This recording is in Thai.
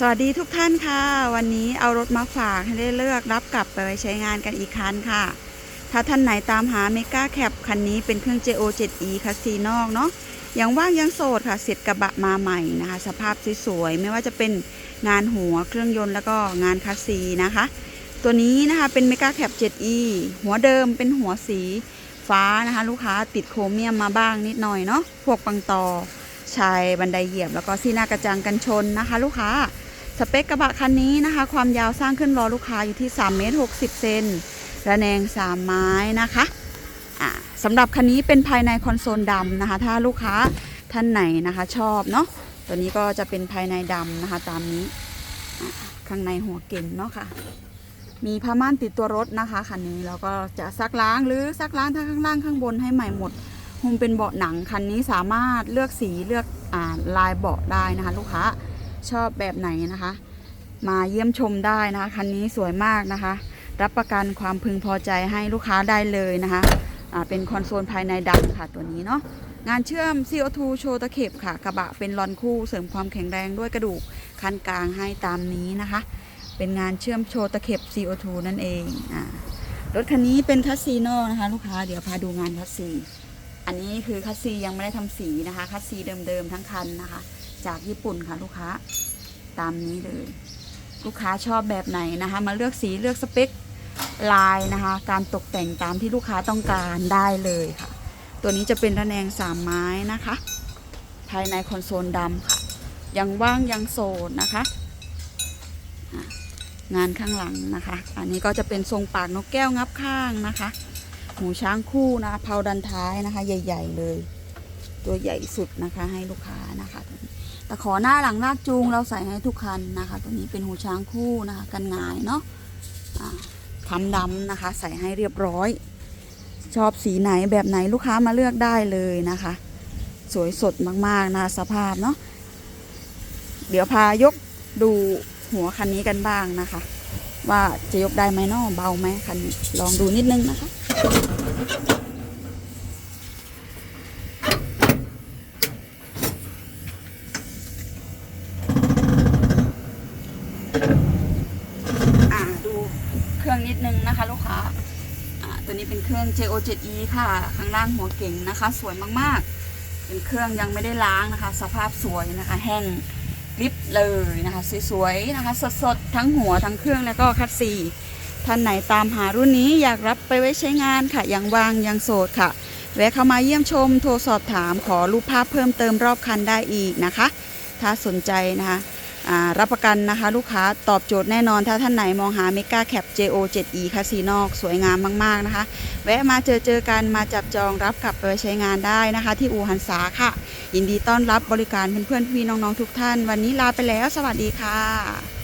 สวัสดีทุกท่านค่ะ วันนี้เอารถมาฝากให้ได้เลือกรับกลับไปใช้งานกันอีกคันค่ะ ถ้าท่านไหนตามหาเมกาแคปคันนี้เป็นเครื่อง JO 7E คัสซีนอกเนาะยังว่างยังโสดค่ะเสร็จกระบะมาใหม่นะคะ สภาพสวยๆไม่ว่าจะเป็นงานหัวเครื่องยนต์แล้วก็งานคัสซีนะคะ ตัวนี้นะคะเป็นเมกาแคป 7E หัวเดิมเป็นหัวสีฟ้านะคะ ลูกค้าติดโครเมียมมาบ้างนิดหน่อยเนาะพวกปังตอชายบันไดเหยียบแล้วก็ซีหนากระจังกันชนนะคะ ลูกค้า สเปคกระบะคันนี้นะคะ ความยาวสร้างขึ้นรอลูกค้าอยู่ที่3เมตร60เซนระแนง 3 ไม้นะคะสำหรับคันนี้เป็นภายในคอนโซลดำนะคะ ถ้าลูกค้าท่านไหนนะคะชอบเนาะตัวนี้ก็จะเป็นภายในดำนะคะตามนี้ข้างในหัวเก่งเนาะค่ะ มีผ้าม่านติดตัวรถนะคะคันนี้แล้วก็จะซักล้างหรือซักล้างทั้งข้างล่างข้างบนให้ใหม่หมดหุ้มเป็นเบาะหนังคันนี้สามารถเลือกสีเลือกอลายเบาะได้นะคะ ลูกค้า ชอบแบบไหนนะคะ มาเยี่ยมชมได้นะคะคันนี้สวยมากนะคะ รับประกันความพึงพอใจให้ลูกค้าได้เลยนะคะเป็นคอนโซลภายในดำค่ะตัวนี้เนาะงานเชื่อม CO2 โชตะเข็บค่ะ กระบะเป็นลอนคู่เสริมความแข็งแรงด้วยกระดูกคันกลางให้ตามนี้นะคะ เป็นงานเชื่อมโชตะเข็บ CO2 นั่นเองอ่ารถคันนี้เป็นคัสซีนอกนะคะ ลูกค้าเดี๋ยวพาดูงานคัสซีอันนี้คือคัสซียังไม่ได้ทำสีนะคะคัสซีเดิมๆทั้งคันนะคะ จากญี่ปุ่นค่ะลูกค้า ตามนี้เลย ลูกค้าชอบแบบไหนนะคะ มาเลือกสีเลือกสเปคลายนะคะ การตกแต่งตามที่ลูกค้าต้องการได้เลยค่ะ ตัวนี้จะเป็นระแนงสามไม้นะคะ ภายในคอนโซลดำค่ะ ยังว่างยังโสดนะคะ งานข้างหลังนะคะ อันนี้ก็จะเป็นทรงปากนกแก้วงับข้างนะคะหูช้างคู่นะเพาดันท้ายนะคะ ใหญ่ ๆ เลย ตัวใหญ่สุดนะคะให้ลูกค้านะคะ ตัวนี้แต่ขอหน้าหลังลากจูงเราใส่ให้ทุกคันนะคะ ตัวนี้เป็นหูช้างคู่นะคะ กันงายเนาะอ่าทำดำนะคะ ใส่ให้เรียบร้อย ชอบสีไหนแบบไหนลูกค้ามาเลือกได้เลยนะคะ สวยสดมากๆนะสภาพเนาะเดี๋ยวพายกดูหัวคันนี้กันบ้างนะคะ ว่าจะยกได้ไหมเนาะเบาไหมคันนี้ลองดูนิดนึงนะคะ อ่าดูเค รื่องนิดนึงนะคะ ลูกค้าอ่าตัวนี้เป็นเครื่อง JO 7E ค่ะ ข้างล่างหัวเก่งนะคะ สวยมากๆ เป็นเครื่องยังไม่ได้ล้างนะคะ สภาพสวยนะคะ แห้งริบเลยนะคะ สวยๆนะคะ สดๆ ทั้งหัวทั้งเครื่องแล้วก็คัดซีท่านไหนตามหารุ่นนี้อยากรับไปไว้ใช้งานค่ะ ยังวางยังโสดค่ะ แวะเข้ามาเยี่ยมชม โทรสอบถามขอรูปภาพเพิ่มเติมรอบคันได้อีกนะคะ ถ้าสนใจนะคะ รับประกันนะคะ ลูกค้าตอบโจทย์แน่นอนถ้าท่านไหนมองหาเมกาแคป JO 7E คาสีนอกสวยงามมาก ๆ นะคะ แวะมาเจอเจอกันมาจับจองรับกลับไปใช้งานได้นะคะ ที่อู่หันษาค่ะ ยินดีต้อนรับบริการเพื่อนๆพี่น้อง ๆ ทุกท่าน วันนี้ลาไปแล้ว สวัสดีค่ะ